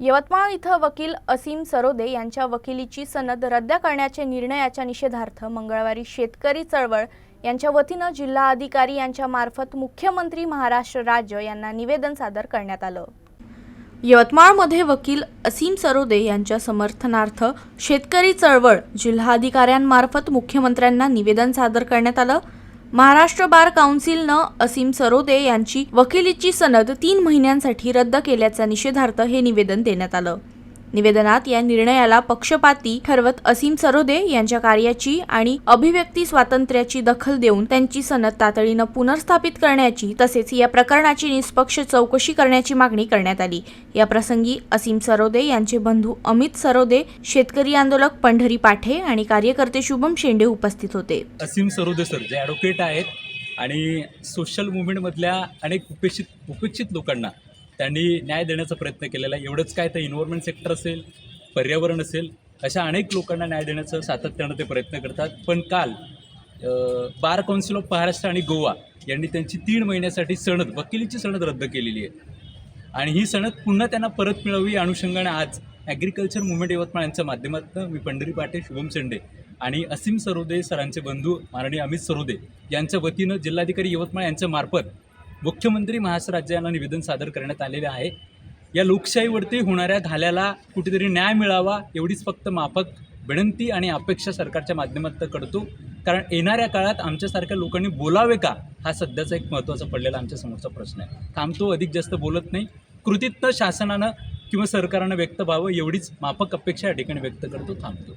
यवतमाळ इथं वकील असीम सरोदे यांच्या वकिलीची सनद रद्द करण्याच्या निर्णयाच्या निषेधार्थ मंगळवारी शेतकरी चळवळ यांच्या वतीनं जिल्हा अधिकारी यांच्या मार्फत मुख्यमंत्री महाराष्ट्र राज्य यांना निवेदन सादर करण्यात आलं. यवतमाळमध्ये वकील असीम सरोदे यांच्या समर्थनार्थ शेतकरी चळवळ जिल्हाधिकाऱ्यांमार्फत मुख्यमंत्र्यांना निवेदन सादर करण्यात आलं. महाराष्ट्र बार काउन्सिलनं असीम सरोदे यांची वकिलीची सनद तीन महिन्यांसाठी रद्द केल्याचा निषेधार्थ हे निवेदन देण्यात आलं. निवेदनात या निर्णयाला पक्षपाती ठरवत असीम सरोदे यांच्या कार्याची आणि अभिव्यक्ती स्वातंत्र्याची दखल देऊन त्यांची सनद तातडीनं पुनर्स्थापित करण्याची तसेच या प्रकरणाची निष्पक्ष चौकशी करण्याची मागणी करण्यात आली. या प्रसंगी असीम सरोदे यांचे बंधू अमित सरोदे शेतकरी आंदोलक पंढरी पाठे आणि कार्यकर्ते शुभम शेंडे उपस्थित होते. असीम सरोदे सर जे ॲडव्होकेट आहेत आणि सोशल मुवमेंटमधल्या अनेक उपेक्षित उपेक्षित लोकांना त्यांनी न्याय देण्याचा प्रयत्न केलेला आहे. एवढंच काय तर इन्व्हायरमेंट सेक्टर असेल पर्यावरण असेल अशा अनेक लोकांना न्याय देण्याचं सातत्यानं ते प्रयत्न करतात. पण काल बार काउन्सिल ऑफ महाराष्ट्र आणि गोवा यांनी त्यांची तीन महिन्यासाठी सणद वकिलीची सणद रद्द केलेली आहे. आणि ही सणद पुन्हा त्यांना परत मिळावी या अनुषंगाने आज ॲग्रिकल्चर मुवमेंट यवतमाळ यांच्या माध्यमातून मी पंढरी पाटे शुभम शेंडे आणि असीम सरोदे सरांचे बंधू माननीय अमित सरोदे यांच्या वतीनं जिल्हाधिकारी यवतमाळ यांच्या मार्फत मुख्यमंत्री महाराष्ट्र यांना निवेदन सादर करण्यात आलेले आहे. या लोकशाहीवरती होणाऱ्या घाल्याला कुठेतरी न्याय मिळावा एवढीच फक्त माफक विनंती आणि अपेक्षा सरकारच्या माध्यमातून करतो. कारण येणाऱ्या काळात आमच्यासारख्या लोकांनी बोलावे का? हा सध्याचा एक महत्त्वाचा पडलेला आमच्या समोरचा प्रश्न आहे. थांबतो अधिक जास्त बोलत नाही. कृतीतनं शासनानं किंवा सरकारनं व्यक्त व्हावं एवढीच माफक अपेक्षा या ठिकाणी व्यक्त करतो. थांबतो